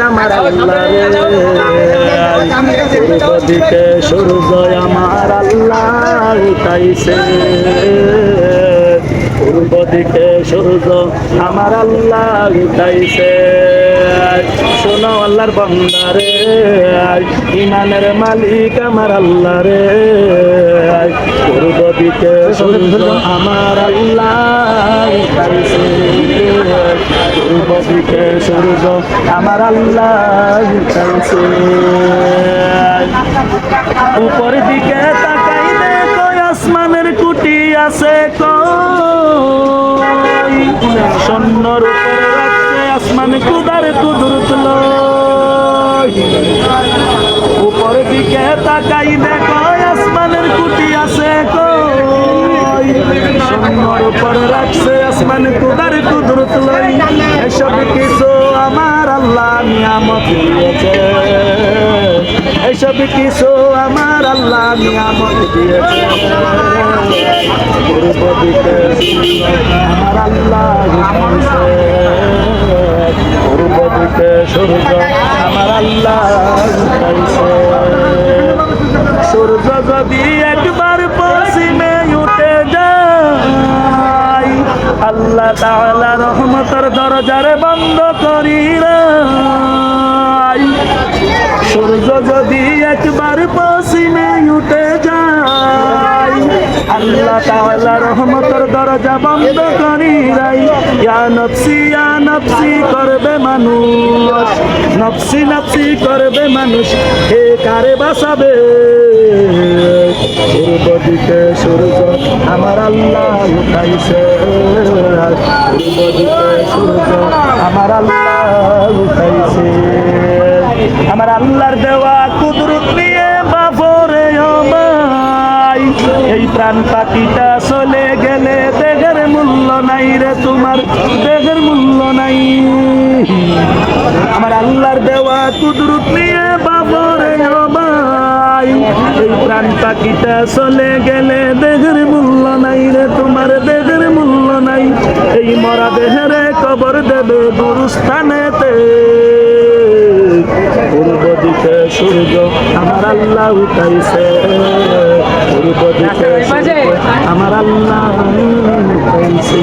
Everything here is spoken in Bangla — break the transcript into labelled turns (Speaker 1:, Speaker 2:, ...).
Speaker 1: আমার আল্লাহ দিকে উঠাইছে পূর্ব দিকে সূর্য আমার আল্লাহ উঠাইছে শোনো আল্লাহর বন্দারে ইমানের মালিক আমার আল্লাহ রে পূর্ব দিকে সূর্য আমার আল্লাহ উঠাইছে দিকে সূর্য আমার আল্লাহ উঠাইছে উপর দিকে তাকাই দেখো আসমানের কুটি আছে কই? সন্ন্যর উপরে রাখছে আসমান কুদার কুদুর তুলো উপর দিকে তাকাই দেখো আসমানের কুটি আছে কই? সন্ন্যর উপরে রাখছে আসমান কুদার কুদুর তুলো এসব কিছু আমার আল্লাহ নিয়ামত দিয়েছে। এসব কিছু আমার আল্লাহ নিয়ামত দিয়েছে। পূর্ব দিকে আমার আল্লাহ পূর্ব দিকে সূর্য আমার আল্লাহ সূর্য যদি আল্লাহ তাআলা রহমতের দরজারে বন্ধ করি সূর্য যদি একবার পশ্চিমে উঠে যায়, আল্লাহ তাআলা রহমতের দরজা বন্ধ করি রাই ইয়া নফসি ইয়া নফসি করবে মানুষ, নফসি নফসি করবে মানুষ, হে কারে বাঁচাবে? পূর্ব দিকে সূর্য, আমার আল্লাহ উঠাইছে। আমার আল্লাহ উঠাইছে। আমার আল্লাহর দেওয়া কুদরত নিয়ে বাপরে আমায় এই প্রাণ পাখিটা চলে গেলে দেহের মূল্য নাই রে তোমার, দেহের মূল্য নাই। আমার আল্লাহর দেওয়া কুদরত নিয়ে বাপরে আমায় এই প্রাণ পাখিটা চলে গেলে দেহের মূল্য নাই রে এই মরা দেহরে কবর দেবে গুরুস্থানেতে। পূর্ব দিকে সূর্য আমার আল্লাহ উঠাইছে। পূর্ব দিকে আমার আল্লাহ উঠাইছে।